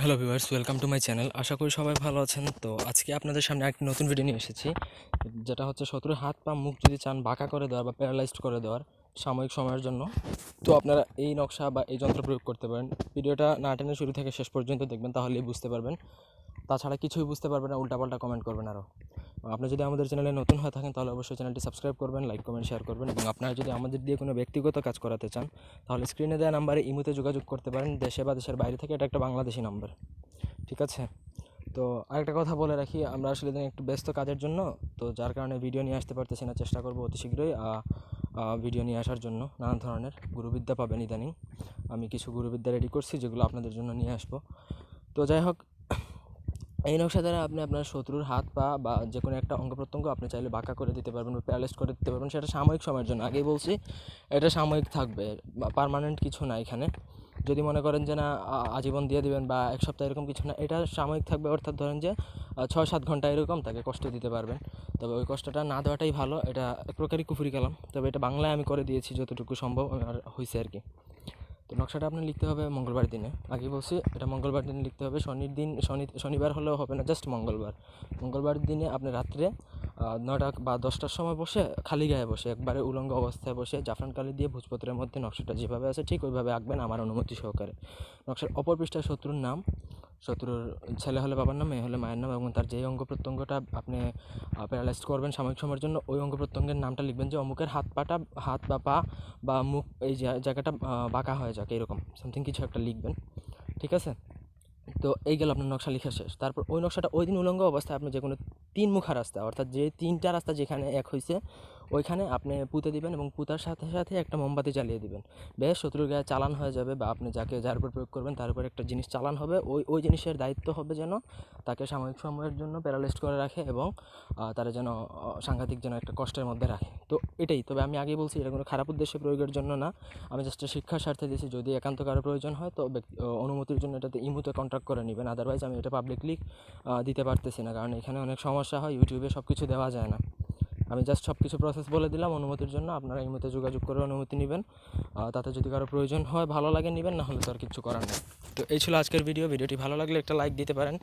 Hello viewers welcome to my channel আশা করি সবাই ভালো আছেন। তো আজকে আপনাদের সামনে একটি নতুন ভিডিও নিয়ে এসেছি। যেটা হচ্ছে শত্রুর হাত পা মুখ যদি চান বাঁকা করে দেওয়ার বা প্যারালাইজড করে দেওয়ার সাময়িক সময়ের জন্য। তো আপনারা এই নকশা বা এই যন্ত্র প্রয়োগ করতে পারেন। ভিডিওটা না টেনে শুরু থেকে শেষ পর্যন্ত দেখবেন, তাহলেই বুঝতে পারবেন। তাছাড়া কিছুই বুঝতে পারবেন না, উল্টাপাল্টা কমেন্ট করবেন আরও আপনি যদি আমাদের চ্যানেলে নতুন হয়ে থাকেন, তাহলে অবশ্যই চ্যানেলটি সাবস্ক্রাইব করবেন লাইক কমেন্ট শেয়ার করবেন এবং আপনারা যদি আমাদের দিয়ে কোনো ব্যক্তিগত কাজ করাতে চান, তাহলে স্ক্রিনে দেওয়া নাম্বারে ইমুতে যোগাযোগ করতে পারেন। দেশে বা দেশের বাইরে থেকে এটা একটা বাংলাদেশি নাম্বার ঠিক আছে? তো আরেকটা কথা বলে রাখি, আমরা আসলে একটু ব্যস্ত কাজের জন্য, তো যার কারণে ভিডিও নিয়ে আসতে পারতেছি না, চেষ্টা করব অতি শীঘ্রই ভিডিও নিয়ে আসার জন্য। নানান ধরনের গুরুবিদ্যা পাবেন ইদানিং। আমি কিছু গুরুবিদ্যা রেডি করছি, যেগুলো আপনাদের জন্য নিয়ে আসব। তো যাই হোক এই নকশা দ্বারা আপনি আপনার শত্রুর হাত, পা বা যে কোনো একটা অঙ্গ প্রত্যঙ্গ আপনি চাইলে বাঁকা করে দিতে পারবেন বা প্যারালাইজ করে দিতে পারবেন। সেটা সাময়িক সময়ের জন্য। আগেই বলছি, এটা সাময়িক থাকবে পারমানেন্ট কিছু না এখানে। যদি মনে করেন যে না আজীবন দিয়ে দিবেন বা এক সপ্তাহ এরকম কিছু না, এটা সাময়িক থাকবে। অর্থাৎ ধরেন যে ছয় সাত ঘণ্টা এরকম তাকে কষ্ট দিতে পারবেন। তবে ওই কষ্টটা না দেওয়াটাই ভালো। এটা এক প্রকারই কুফুরি কালাম। তবে এটা বাংলায় আমি করে দিয়েছি যতটুকু সম্ভব, আর হয়েছে আর কি। তো নকশাটা আপনার লিখতে হবে মঙ্গলবার দিনে। আগে বলছি, এটা মঙ্গলবার দিনে লিখতে হবে। শনির দিন, শনি, শনিবার হলেও হবে না জাস্ট মঙ্গলবার। মঙ্গলবার দিনে আপনি রাত্রে নটা বা দশটার সময় বসে খালি গায়ে বসে, একবারে উলঙ্গ অবস্থায় বসে জাফরান কালি দিয়ে ভোজপত্রের মধ্যে নকশাটা যেভাবে আছে ঠিক ওইভাবে আঁকবেন আমার অনুমতি সহকারে। নকশার অপর পৃষ্ঠায় শত্রুর নাম শত্রুর ছেলে হলে বাবার নাম মেয়ে হলে মায়ের নাম এবং তার যেই অঙ্গ প্রত্যঙ্গটা আপনি প্যারালাইজ করবেন সাময়িক সময়ের জন্য, ওই অঙ্গ প্রত্যঙ্গের নামটা লিখবেন যে অমুকের হাত পাটা হাত বা পা বা মুখ, এই জায়গাটা বাঁকা হয়ে যাক, এরকম সামথিং কিছু একটা লিখবেন, ঠিক আছে? তো এই গেল আপনার নকশা লেখা শেষ, তারপর ওই নকশাটা ওই দিন উলঙ্গ অবস্থায় আপনি যে কোনো তিন মুখা রাস্তা, অর্থাৎ যে তিনটা রাস্তা যেখানে এক হয়েছে ওইখানে আপনি পুঁতে দিবেন এবং পুতার সাথে সাথে একটা মোমবাতি জ্বালিয়ে দিবেন। বেশ শত্রুর গায়ে চালান হয়ে যাবে বা আপনি যাকে, যার উপর প্রয়োগ করবেন, তার উপর একটা জিনিস চালান হবে। ওই ওই জিনিসের দায়িত্ব হবে যেন তাকে সাময়িক সময়ের জন্য প্যারালাইজড করে রাখে এবং তারা যেন সাংঘাতিক যেন একটা কষ্টের মধ্যে রাখে। তো এটাই। তবে আমি আগেই বলছি, এটা কোনো খারাপ উদ্দেশ্যে প্রয়োগের জন্য না। আমি জাস্ট শিক্ষার স্বার্থে দিয়েছি। যদি একান্ত কারও প্রয়োজন হয়, তো অনুমতির জন্য এটাতে ইমুতে কন্ট্যাক্ট করে নেবেন। আদারওয়াইজ আমি এটা পাবলিকলি দিতে পারতেছি না। কারণ এখানে অনেক সমস্যা হয় ইউটিউবে সব কিছু দেওয়া যায় না। আমি জাস্ট সব কিছু প্রসেস বলে দিলাম, অনুমতির জন্য আপনারা এই মতো যোগাযোগ করে অনুমতি নেবেন। তাতে যদি কারও প্রয়োজন হয়, ভালো লাগে নেবেন, না হলে তো আর কিছু করার নেই। তো এই ছিল আজকের ভিডিও ভিডিওটি ভালো লাগলে একটা লাইক দিতে পারেন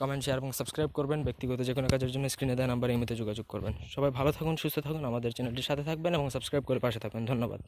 কমেন্ট শেয়ার এবং সাবস্ক্রাইব করবেন। ব্যক্তিগত যে কোনো কাজের জন্য স্ক্রিনে দেওয়া এই মতো যোগাযোগ করবেন। সবাই ভালো থাকুন, সুস্থ থাকুন, আমাদের চ্যানেলটির সাথে থাকবেন এবং সাবস্ক্রাইব করে পাশে থাকবেন। ধন্যবাদ।